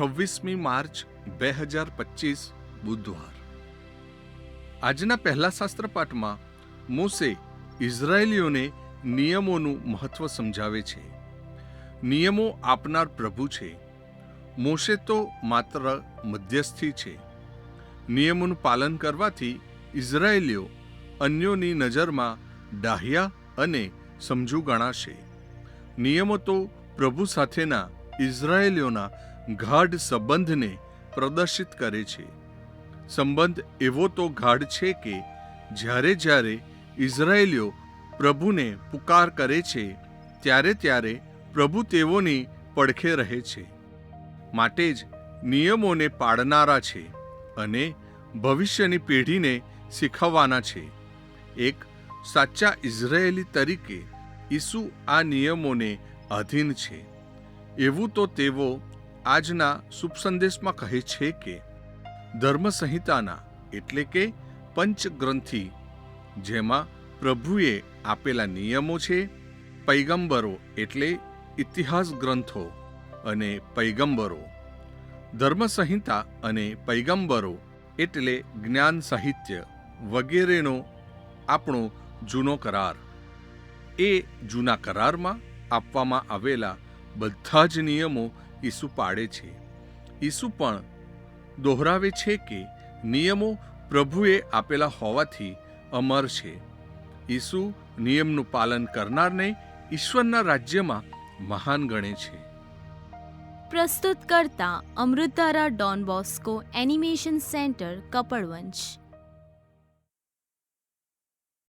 છવ્વીસમી માર્ચ બે હજાર પચીસ બુધવાર. આજના પહેલા શાસ્ત્ર પાઠમાં મોસે ઇઝરાયેલીઓને નિયમોનું મહત્વ સમજાવે છે. નિયમો આપનાર પ્રભુ છે. મોશે તો માત્ર મધ્યસ્થી છે. નિયમોનું પાલન કરવાથી ઇઝરાયેલીઓ અન્યોની નજરમાં ડાહ્યા અને સમજુ ગણાશે. નિયમો તો પ્રભુ સાથેના ઇઝરાયેલીઓના ગાઢ સંબંધને પ્રદર્શિત કરે છે. સંબંધ એવો તો ગાઢ છે કે જ્યારે જ્યારે ઇઝરાયેલીઓ પ્રભુને પુકાર કરે છે, ત્યારે ત્યારે પ્રભુ તેઓની પડખે રહે છે. માટે જ નિયમોને પાડનારા છે અને ભવિષ્યની પેઢીને શીખવવાના છે. એક સાચા ઇઝરાયેલી તરીકે ઈસુ આ નિયમોને અધીન છે. એવું તો તેઓ આજના શુભ સંદેશમાં કહે છે કે ધર્મ સંહિતાના એટલે કે પંચગ્રંથિ, જેમાં પ્રભુએ આપેલા નિયમો છે, પૈગંબરો એટલે ઇતિહાસ ગ્રંથો અને પૈગંબરો. ધર્મ સંહિતા અને પૈગંબરો એટલે જ્ઞાન સાહિત્ય વગેરેનો આપણો જૂનો કરાર. એ જૂના કરારમાં આપવામાં આવેલા બધા જ નિયમો ઈસુ પાડે છે. ઈસુ પણ દોહરાવે છે કે નિયમો પ્રભુએ આપેલા હોવાથી અમર છે. ઈસુ નિયમનું પાલન કરનારને ઈશ્વરના રાજ્યમાં મહાન ગણે છે. પ્રસ્તુત કરતા અમૃતારા Don Bosco animation centre Kapadvanj